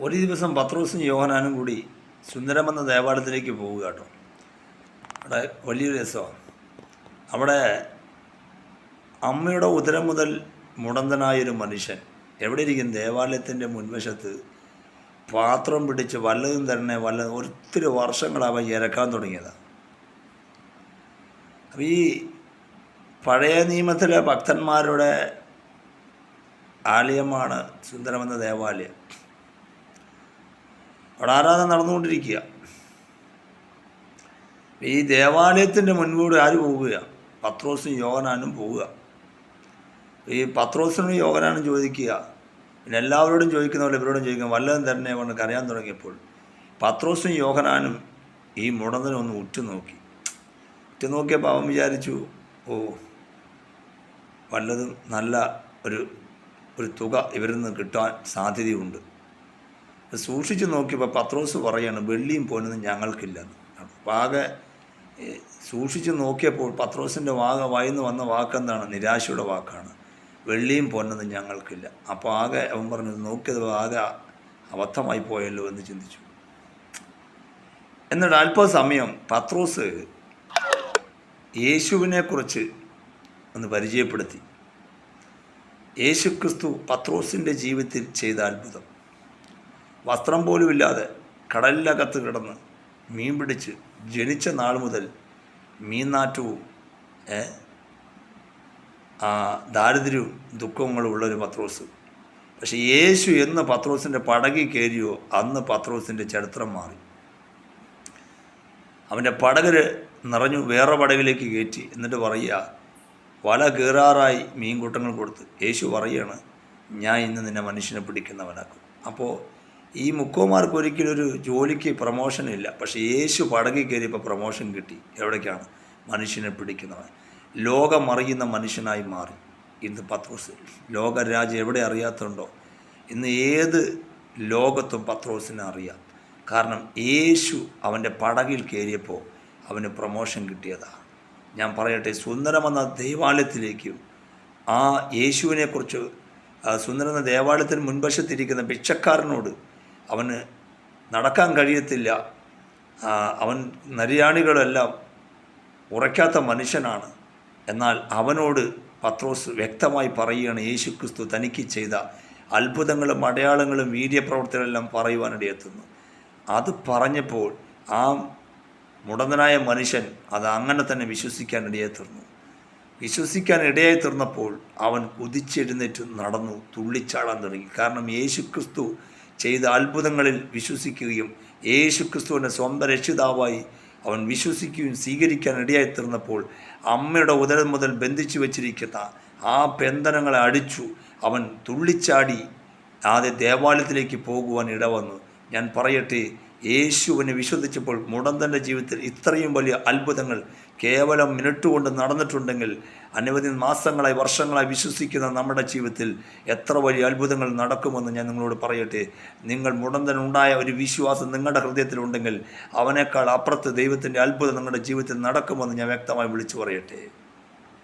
ഒരു ദിവസം പത്രോസും യോഹനാനും കൂടി സുന്ദരമെന്ന ദേവാലയത്തിലേക്ക് പോവുക കേട്ടോ. അവിടെ വലിയൊരു രസമാണ്. അവിടെ അമ്മയുടെ ഉദരം മുതൽ മുടന്തനായൊരു മനുഷ്യൻ എവിടെ ഇരിക്കും ദേവാലയത്തിന്റെ മുൻവശത്ത് പാത്രം പിടിച്ച് വല്ലതും തന്നെ വല്ല ഒത്തിരി വർഷങ്ങളാവാൻ ഇരക്കാൻ തുടങ്ങിയതാണ് അപ്പോൾ ഈ പഴയ നിയമത്തിലെ ഭക്തന്മാരുടെ ആലയമാണ് സുന്ദരമെന്ന ദേവാലയം. അവിടെ ആരാധന നടന്നുകൊണ്ടിരിക്കുക. ഈ ദേവാലയത്തിന്റെ മുൻപോട് ആര് പോവുക? പത്രോസും യോഗനാനും പോവുക. ഈ പത്രോസിനും യോഗനാനും ചോദിക്കുക. പിന്നെ എല്ലാവരോടും ചോദിക്കുന്ന പോലെ ഇവരോടും ചോദിക്കുക. വല്ലതും തന്നെ കൊണ്ട് കരയാൻ തുടങ്ങിയപ്പോൾ പത്രോസും യോഹനാനും ഈ മുടന്തനെ ഒന്ന് ഉറ്റുനോക്കി. ഉറ്റുനോക്കിയപ്പോൾ അവൻ വിചാരിച്ചു ഓ വല്ലതും നല്ല ഒരു ഒരു തുക ഇവരിൽ നിന്ന് കിട്ടാൻ സാധ്യതയുണ്ട്. സൂക്ഷിച്ച് നോക്കിയപ്പോൾ പത്രോസ് പറയാണ് വെള്ളിയും പോനൊന്നും ഞങ്ങൾക്കില്ലെന്ന്. ആകെ സൂക്ഷിച്ചു നോക്കിയപ്പോൾ പത്രോസിന്റെ വാഗ വായിന്ന് വന്ന വാക്കെന്താണ്? നിരാശയുടെ വാക്കാണ്. വെള്ളിയും പോനൊന്നും ഞങ്ങൾക്കില്ല. അപ്പോൾ ആകെ അവൻ പറഞ്ഞു നോക്കിയത് ആകെ അബദ്ധമായി പോയല്ലോ എന്ന് ചിന്തിച്ചു. എന്നിട്ട് അല്പസമയം പത്രോസ് യേശുവിനെക്കുറിച്ച് ഒന്ന് പരിചയപ്പെടുത്തി. യേശുക്രിസ്തു പത്രോസിന്റെ ജീവിതത്തിൽ ചെയ്ത അത്ഭുതം. വസ്ത്രം പോലുമില്ലാതെ കടലിനകത്ത് കിടന്ന് മീൻ പിടിച്ച് ജനിച്ച നാൾ മുതൽ മീൻനാറ്റവും ദാരിദ്ര്യവും ദുഃഖങ്ങളും ഉള്ളൊരു പത്രോസ്. പക്ഷെ യേശു എന്ന് പത്രോസിന്റെ പടകിൽ കയറിയോ അന്ന് പത്രോസിന്റെ ചരിത്രം മാറി. അവന്റെ പടകർ നിറഞ്ഞു വേറെ പടകിലേക്ക് കയറ്റി എന്നിട്ട് പറയുക വല കീറാറായി മീൻകൂട്ടങ്ങൾ കൊടുത്ത്. യേശു പറയാണ് ഞാൻ ഇന്ന് നിന്നെ മനുഷ്യനെ പിടിക്കുന്നവനാക്കും. അപ്പോൾ ഈ മുക്കോമാർക്ക് ഒരിക്കലും ഒരു ജോലിക്ക് പ്രൊമോഷൻ ഇല്ല. പക്ഷേ യേശു പടകി കയറിയപ്പോൾ പ്രൊമോഷൻ കിട്ടി. എവിടേക്കാണ്? മനുഷ്യനെ പിടിക്കുന്നവൻ. ലോകമറിയുന്ന മനുഷ്യനായി മാറി. ഇന്ന് പത്രോസ്. ലോകരാജ്യം എവിടെ അറിയാത്തുണ്ടോ ഇന്ന് ഏത് ലോകത്തും പത്രോസിനെ അറിയാം. കാരണം യേശു അവന്റെ പടകിൽ കയറിയപ്പോൾ അവന് പ്രൊമോഷൻ കിട്ടിയതാണ്. ഞാൻ പറയട്ടെ സുന്ദരമെന്ന ദേവാലയത്തിലേക്കും ആ യേശുവിനെക്കുറിച്ച് സുന്ദരമെന്ന ദേവാലയത്തിന് മുൻവശത്തിരിക്കുന്ന ഭിക്ഷക്കാരനോട് അവന് നടക്കാൻ കഴിയത്തില്ല. അവൻ നരിയാണികളെല്ലാം ഉറയ്ക്കാത്ത മനുഷ്യനാണ്. എന്നാൽ അവനോട് പത്രോസ് വ്യക്തമായി പറയുകയാണ് യേശു ക്രിസ്തു തനിക്ക് ചെയ്ത അത്ഭുതങ്ങളും അടയാളങ്ങളും വീര്യപ്രവർത്തനമെല്ലാം പറയുവാനിടയെത്തുന്നു അത് പറഞ്ഞപ്പോൾ ആ മുടന്തനായ മനുഷ്യൻ അത് അങ്ങനെ തന്നെ വിശ്വസിക്കാൻ തീർന്നു വിശ്വസിക്കാൻ ഇടയായി തീർന്നപ്പോൾ അവൻ കുതിച്ചെഴുന്നേറ്റ് നടന്നു തുള്ളിച്ചാടാൻ തുടങ്ങി. കാരണം യേശുക്രിസ്തു ചെയ്ത അത്ഭുതങ്ങളിൽ വിശ്വസിക്കുകയും യേശു ക്രിസ്തുവിനെ സ്വന്തം രക്ഷിതാവായി അവൻ വിശ്വസിക്കുകയും സ്വീകരിക്കാൻ ഇടയായി തീർന്നപ്പോൾ അമ്മയുടെ ഉദരം മുതൽ ബന്ധിച്ചു വച്ചിരിക്കുന്ന ആ ബന്ധനങ്ങളെ അടിച്ചു അവൻ തുള്ളിച്ചാടി ആദ്യ ദേവാലയത്തിലേക്ക് പോകുവാൻ ഇടവന്നു. ഞാൻ പറയട്ടെ യേശുവിനെ വിശ്വസിച്ചപ്പോൾ മുടന്തന്റെ ജീവിതത്തിൽ ഇത്രയും വലിയ അത്ഭുതങ്ങൾ കേവലം മിനിറ്റ് കൊണ്ട് നടന്നിട്ടുണ്ടെങ്കിൽ അനവധി മാസങ്ങളായി വർഷങ്ങളായി വിശ്വസിക്കുന്ന നമ്മുടെ ജീവിതത്തിൽ എത്ര വലിയ അത്ഭുതങ്ങൾ നടക്കുമെന്ന് ഞാൻ നിങ്ങളോട് പറയട്ടെ. നിങ്ങൾ മുടന്തനുണ്ടായ ഒരു വിശ്വാസം നിങ്ങളുടെ ഹൃദയത്തിലുണ്ടെങ്കിൽ അവനേക്കാൾ അപ്പുറത്ത് ദൈവത്തിന്റെ അത്ഭുതം നിങ്ങളുടെ ജീവിതത്തിൽ നടക്കുമെന്ന് ഞാൻ വ്യക്തമായി വിളിച്ചു പറയട്ടെ.